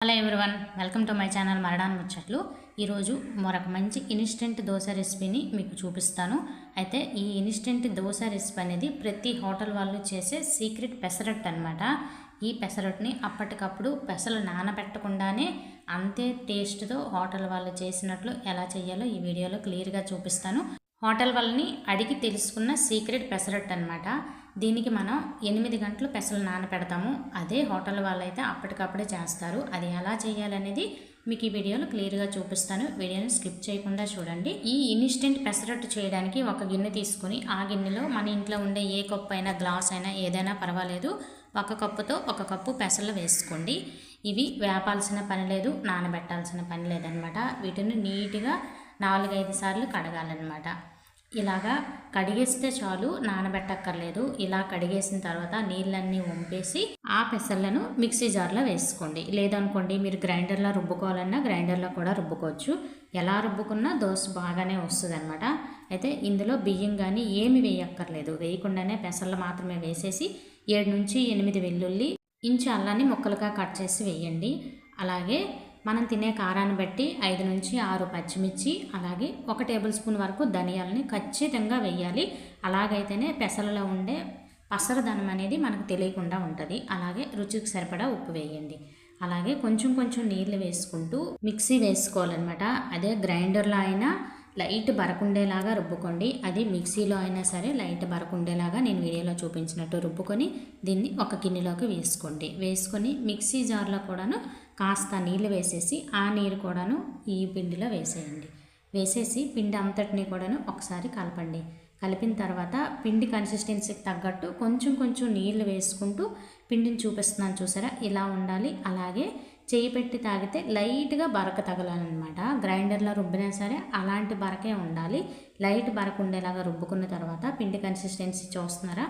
Hello everyone welcome to my channel Maradan ముచ్చట్లు ఈరోజు మరొక మంచి ఇన్స్టెంట్ దోశ రెసిపీని మీకు చూపిస్తాను. అయితే ఈ ఇన్స్టెంట్ దోశ రెసిపీ అనేది ప్రతి హోటల్ వాళ్ళు చేసే సీక్రెట్ పెసరట్ అనమాట ఈ పెసరట్ని అప్పటికప్పుడు పెసలు నానబెట్టకుండానే అంతే టేస్ట్తో హోటల్ వాళ్ళు చేసినట్లు ఎలా చేయాలో ఈ వీడియోలో క్లియర్గా చూపిస్తాను. హోటల్ వాళ్ళని అడిగి తెలుసుకున్న సీక్రెట్ పెసరట్ అనమాట దీనికి మనం ఎనిమిది గంటలు పెసలు నానపెడతాము. అదే హోటల్ వాళ్ళైతే అప్పటికప్పుడే చేస్తారు. అది ఎలా చేయాలనేది మీకు ఈ వీడియోలో క్లియర్గా చూపిస్తాను. వీడియోని స్కిప్ చేయకుండా చూడండి. ఈ ఇన్స్టెంట్ పెసరట్టు చేయడానికి ఒక గిన్నె తీసుకుని ఆ గిన్నెలో మన ఇంట్లో ఉండే ఏ కప్పు అయినా గ్లాస్ అయినా ఏదైనా పర్వాలేదు. ఒక కప్పుతో ఒక కప్పు పెసలు వేసుకోండి. ఇవి వేపాల్సిన పని లేదు నానబెట్టాల్సిన పని లేదనమాట. వీటిని నీట్గా నాలుగైదు సార్లు కడగాలన్నమాట. ఇలాగా కడిగేస్తే చాలు నానబెట్టక్కర్లేదు. ఇలా కడిగేసిన తర్వాత నీళ్ళన్నీ వంపేసి ఆ పెసర్లను మిక్సీ జార్లో వేసుకోండి. లేదనుకోండి మీరు గ్రైండర్లో రుబ్బుకోవాలన్నా గ్రైండర్లో కూడా రుబ్బుకోవచ్చు. ఎలా రుబ్బుకున్నా దోశ బాగానే వస్తుంది అనమాట అయితే ఇందులో బియ్యం కానీ ఏమి వేయక్కర్లేదు. వేయకుండానే పెసర్లు మాత్రమే వేసేసి ఏడు నుంచి ఎనిమిది వెల్లుల్లి ఇంచు అల్లాన్ని ముక్కలుగా కట్ చేసి వేయండి. అలాగే మనం తినే కారాన్ని బట్టి ఐదు నుంచి ఆరు పచ్చిమిర్చి అలాగే ఒక టేబుల్ స్పూన్ వరకు ధనియాలని ఖచ్చితంగా వేయాలి. అలాగైతేనే పెసలలో ఉండే పసరదనం అనేది మనకు తెలియకుండా ఉంటుంది. అలాగే రుచికి సరిపడా ఉప్పు వేయండి. అలాగే కొంచెం కొంచెం నీళ్ళు వేసుకుంటూ మిక్సీ వేసుకోవాలన్నమాట. అదే గ్రైండర్లో అయినా లైట్ బరకుండేలాగా రుబ్బుకోండి. అది మిక్సీలో అయినా సరే లైట్ బరకుండేలాగా నేను వీడియోలో చూపించినట్టు రుబ్బుకొని దీన్ని ఒక గిన్నెలోకి వేసుకోండి. వేసుకొని మిక్సీ జార్లో కూడాను కాస్త నీళ్ళు వేసేసి ఆ నీరు కూడాను ఈ పిండిలో వేసేయండి. వేసేసి పిండి అంతటిని కూడాను ఒకసారి కలపండి. కలిపిన తర్వాత పిండి కన్సిస్టెన్సీకి తగ్గట్టు కొంచెం కొంచెం నీళ్ళు వేసుకుంటూ పిండిని చూపిస్తున్నాను చూసారా? ఇలా ఉండాలి. అలాగే చేయి పెట్టి తాగితే లైట్గా బరక తగలాలన్నమాట. గ్రైండర్లో రుబ్బినా సరే అలాంటి బరకే ఉండాలి. లైట్ బరక ఉండేలాగా రుబ్బుకున్న తర్వాత పిండి కన్సిస్టెన్సీ చూస్తున్నారా?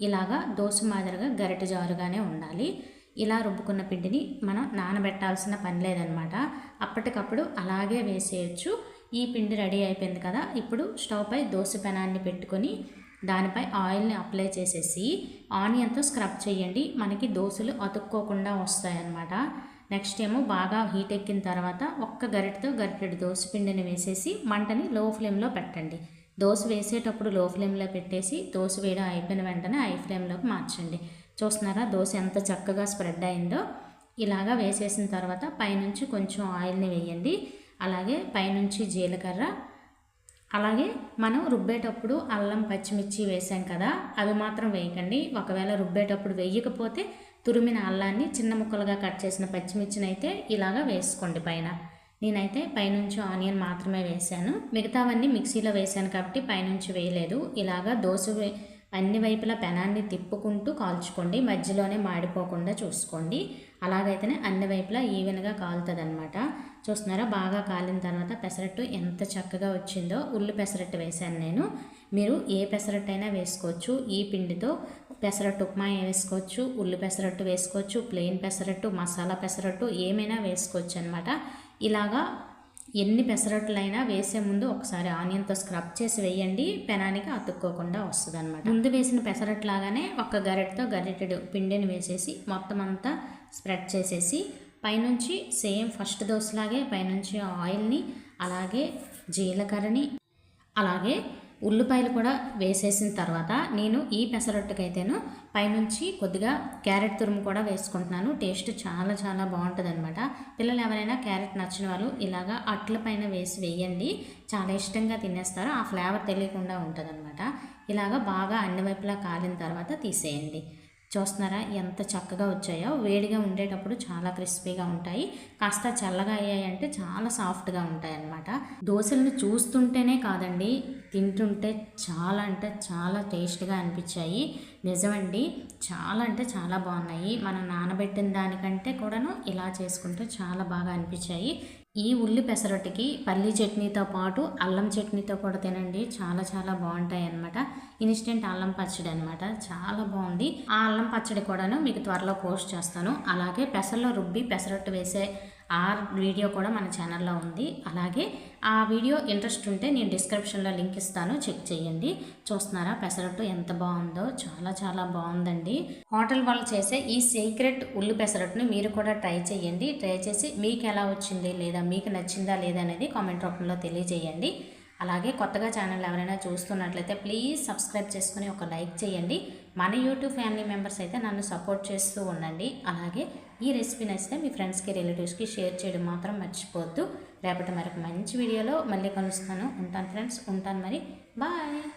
ఇలాగా దోశ మాదిరిగా గరిట జారుగానే ఉండాలి. ఇలా రుబ్బుకున్న పిండిని మనం నానబెట్టాల్సిన పని లేదనమాట అప్పటికప్పుడు అలాగే వేసేయచ్చు. ఈ పిండి రెడీ అయిపోయింది కదా? ఇప్పుడు స్టవ్ పై దోశ పెనాన్ని పెట్టుకొని దానిపై ఆయిల్ని అప్లై చేసేసి ఆనియన్తో స్క్రబ్ చేయండి. మనకి దోశలు అతుక్కోకుండా వస్తాయన్నమాట. నెక్స్ట్ ఏమో బాగా హీట్ ఎక్కిన తర్వాత ఒక్క గరిటతో గరిటెడు దోశ పిండిని వేసేసి మంటని లో ఫ్లేమ్లో పెట్టండి. దోశ వేసేటప్పుడు లో ఫ్లేమ్లో పెట్టేసి దోశ వేయడం అయిపోయిన వెంటనే హై ఫ్లేమ్లోకి మార్చండి. చూస్తున్నారా? దోశ ఎంత చక్కగా స్ప్రెడ్ అయిందో. ఇలాగా వేసేసిన తర్వాత పైనుంచి కొంచెం ఆయిల్ని వేయండి. అలాగే పైనుంచి జీలకర్ర. అలాగే మనం రుబ్బేటప్పుడు అల్లం పచ్చిమిర్చి వేసాం కదా అవి మాత్రం వేయకండి. ఒకవేళ రుబ్బేటప్పుడు వేయకపోతే తురిమిన అల్లాన్ని చిన్న ముక్కలుగా కట్ చేసిన పచ్చిమిర్చినైతే ఇలాగా వేసుకోండి పైన. నేనైతే పైనుంచి ఆనియన్ మాత్రమే వేశాను. మిగతావన్నీ మిక్సీలో వేశాను కాబట్టి పైనుంచి వేయలేదు. ఇలాగా దోశ అన్ని వైపులా పెనాన్ని తిప్పుకుంటూ కాల్చుకోండి. మధ్యలోనే మాడిపోకుండా చూసుకోండి. అలాగైతేనే అన్ని వైపులా ఈవెన్గా కాలుతుంది అనమాట చూస్తున్నారా? బాగా కాలిన తర్వాత పెసరట్టు ఎంత చక్కగా వచ్చిందో. ఉల్లి పెసరట్టు వేశాను నేను. మీరు ఏ పెసరట్టు అయినా వేసుకోవచ్చు. ఈ పిండితో పెసరట్టు ఉప్మా వేసుకోవచ్చు. ఉల్లి పెసరట్టు వేసుకోవచ్చు. ప్లెయిన్ పెసరట్టు మసాలా పెసరట్టు ఏమైనా వేసుకోవచ్చు అనమాట ఇలాగా ఎన్ని పెసరట్లైనా వేసే ముందు ఒకసారి ఆనియన్తో స్క్రబ్ చేసి వేయండి. పెనానికి అతుక్కోకుండా వస్తుంది అనమాట ముందు వేసిన పెసరట్లాగానే ఒక గరిటతో గరిటెడు పిండిని వేసేసి మొత్తం అంతా స్ప్రెడ్ చేసేసి పైనుంచి సేమ్ ఫస్ట్ దోశలాగే పైనుంచి ఆయిల్ని అలాగే జీలకర్రని అలాగే ఉల్లిపాయలు కూడా వేసేసిన తర్వాత నేను ఈ పెసరట్టుకైతేను పైనుంచి కొద్దిగా క్యారెట్ తురుము కూడా వేసుకుంటున్నాను. టేస్ట్ చాలా చాలా బాగుంటుంది అనమాట పిల్లలు ఎవరైనా క్యారెట్ నచ్చిన వాళ్ళు ఇలాగా అట్ల పైన వేసి వేయండి. చాలా ఇష్టంగా తినేస్తారు. ఆ ఫ్లేవర్ తెలియకుండా ఉంటుంది అనమాట ఇలాగా బాగా అన్ని వైపులా కాలిన తర్వాత తీసేయండి. చూస్తున్నారా? ఎంత చక్కగా వచ్చాయో. వేడిగా ఉండేటప్పుడు చాలా క్రిస్పీగా ఉంటాయి. కాస్త చల్లగా అయ్యాయంటే చాలా సాఫ్ట్గా ఉంటాయి అన్నమాట దోశలను చూస్తుంటేనే కాదండి తింటుంటే చాలా అంటే చాలా టేస్ట్గా అనిపించాయి. నిజమండి చాలా అంటే చాలా బాగున్నాయి. మనం నానబెట్టిన దానికంటే కూడాను ఇలా చేసుకుంటే చాలా బాగా అనిపించాయి. ఈ ఉల్లి పెసరొట్టికి పల్లీ చట్నీతో పాటు అల్లం చట్నీతో కూడా తినండి. చాలా చాలా బాగుంటాయి అనమాట ఇన్స్టెంట్ అల్లం పచ్చడి అనమాట చాలా బాగుంది. ఆ అల్లం పచ్చడి కూడాను మీకు త్వరలో పోస్ట్ చేస్తాను. అలాగే పెసరలో రుబ్బి పెసరట్టు వేసే ఆ వీడియో కూడా మన ఛానల్లో ఉంది. అలాగే ఆ వీడియో ఇంట్రెస్ట్ ఉంటే నేను డిస్క్రిప్షన్లో లింక్ ఇస్తాను. చెక్ చేయండి. చూస్తున్నారా? పెసరట్టు ఎంత బాగుందో. చాలా చాలా బాగుందండి. హోటల్ వాళ్ళు చేసే ఈ సీక్రెట్ ఉల్లి పెసరట్టుని మీరు కూడా ట్రై చేయండి. ట్రై చేసి మీకు ఎలా వచ్చింది లేదా మీకు నచ్చిందా లేదా అనేది కామెంట్ రూపంలో తెలియజేయండి. అలాగే కొత్తగా ఛానల్ ఎవరైనా చూస్తున్నట్లయితే ప్లీజ్ సబ్స్క్రైబ్ చేసుకుని ఒక లైక్ చేయండి. మన యూట్యూబ్ ఫ్యామిలీ మెంబర్స్ అయితే నన్ను సపోర్ట్ చేస్తూ ఉండండి. అలాగే ఈ రెసిపీ నచ్చితే మీ ఫ్రెండ్స్కి రిలేటివ్స్కి షేర్ చేయడం మాత్రం మర్చిపోవద్దు. రేపటి మరొక మంచి వీడియోలో మళ్ళీ కలుస్తాను. ఉంటాను ఫ్రెండ్స్ ఉంటాను మరి. బాయ్